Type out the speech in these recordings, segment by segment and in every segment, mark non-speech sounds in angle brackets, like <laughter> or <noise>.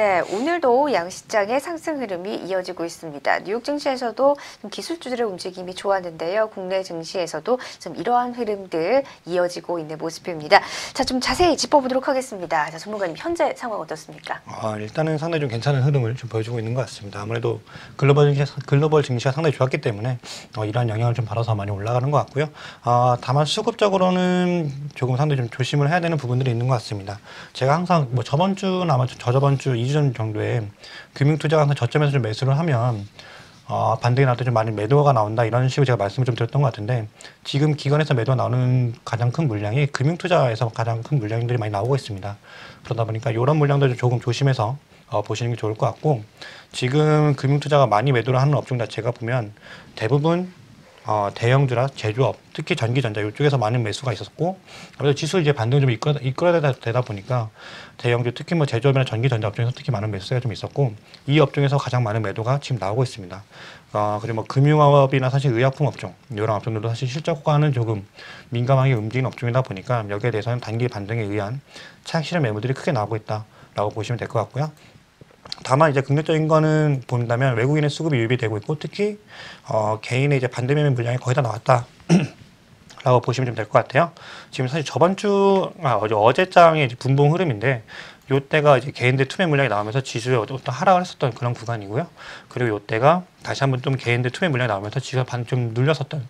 네, 오늘도 양시장의 상승 흐름이 이어지고 있습니다. 뉴욕 증시에서도 좀 기술주들의 움직임이 좋았는데요. 국내 증시에서도 좀 이러한 흐름들 이어지고 있는 모습입니다. 자, 좀 자세히 짚어보도록 하겠습니다. 자, 전문가님 현재 상황 어떻습니까? 아, 일단은 상당히 좀 괜찮은 흐름을 좀 보여주고 있는 것 같습니다. 아무래도 글로벌 증시, 글로벌 증시가 상당히 좋았기 때문에 어, 이러한 영향을 좀 받아서 많이 올라가는 것 같고요. 아, 다만 수급적으로는 조금 상당히 좀 조심을 해야 되는 부분들이 있는 것 같습니다. 제가 항상 뭐 저번 주나 아마 저저번 주 2주 전 정도에 금융투자가 항상 저점에서 좀 매수를 하면 어, 반등이 때좀 많이 매도가 나온다 이런 식으로 제가 말씀을 좀 드렸던 것 같은데 지금 기관에서 매도가 나오는 가장 큰 물량이 금융투자에서 가장 큰 물량들이 많이 나오고 있습니다. 그러다 보니까 이런 물량들 조금 조심해서 어, 보시는 게 좋을 것 같고 지금 금융투자가 많이 매도를 하는 업종 자체가 보면 대부분 어, 대형주라 제조업, 특히 전기전자 이쪽에서 많은 매수가 있었고 아무래도 지수 이제 반등을 좀 이끌어, 이끌어야 되다 보니까 대형주 특히 뭐 제조업이나 전기전자 업종에서 특히 많은 매수가 좀 있었고 이 업종에서 가장 많은 매도가 지금 나오고 있습니다. 어, 그리고 뭐 금융업이나 사실 의약품 업종 이런 업종들도 사실 실적과는 조금 민감하게 움직이는 업종이다 보니까 여기에 대해서는 단기 반등에 의한 차익 실현 매물들이 크게 나오고 있다라고 보시면 될 것 같고요. 다만 이제 긍정적인 거는 본다면 외국인의 수급이 유입이 되고 있고 특히 어, 개인의 이제 반대 매매 물량이 거의 다 나왔다. <clears throat> 라고 보시면 좀 될 것 같아요. 지금 사실 저번 주, 아, 어제, 어제장의 분봉 흐름인데, 요때가 이제 개인들 투매 물량이 나오면서 지수에 어떤 하락을 했었던 그런 구간이고요. 그리고 요때가 다시 한번 좀 개인들 투매 물량이 나오면서 지수가 반 좀 눌렸었던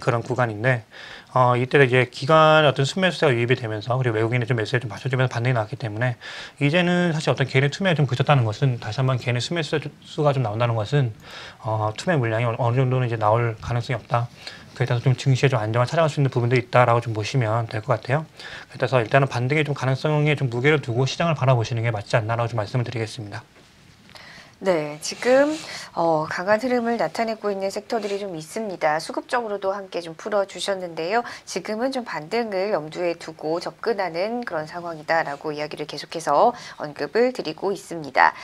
그런 구간인데, 어, 이때 이제 기관 어떤 순매수세가 유입이 되면서 그리고 외국인의 좀 매수에 좀 받쳐주면서 반등이 나왔기 때문에 이제는 사실 어떤 개인의 투매가 좀 그쳤다는 것은 다시 한번 개인의 순매수가 좀 나온다는 것은 어, 투매 물량이 어느 정도는 이제 나올 가능성이 없다. 그에 따라서 좀 증시에 좀 안정을 찾아갈 수 있는 부분도 있다라고 좀 보시면 될 것 같아요. 그래서 일단은 반등의 좀 가능성에 좀 무게를 두고 시장을 바라보시는 게 맞지 않나라고 좀 말씀을 드리겠습니다. 네, 지금 어, 강한 흐름을 나타내고 있는 섹터들이 좀 있습니다. 수급적으로도 함께 좀 풀어주셨는데요. 지금은 좀 반등을 염두에 두고 접근하는 그런 상황이다라고 이야기를 계속해서 언급을 드리고 있습니다.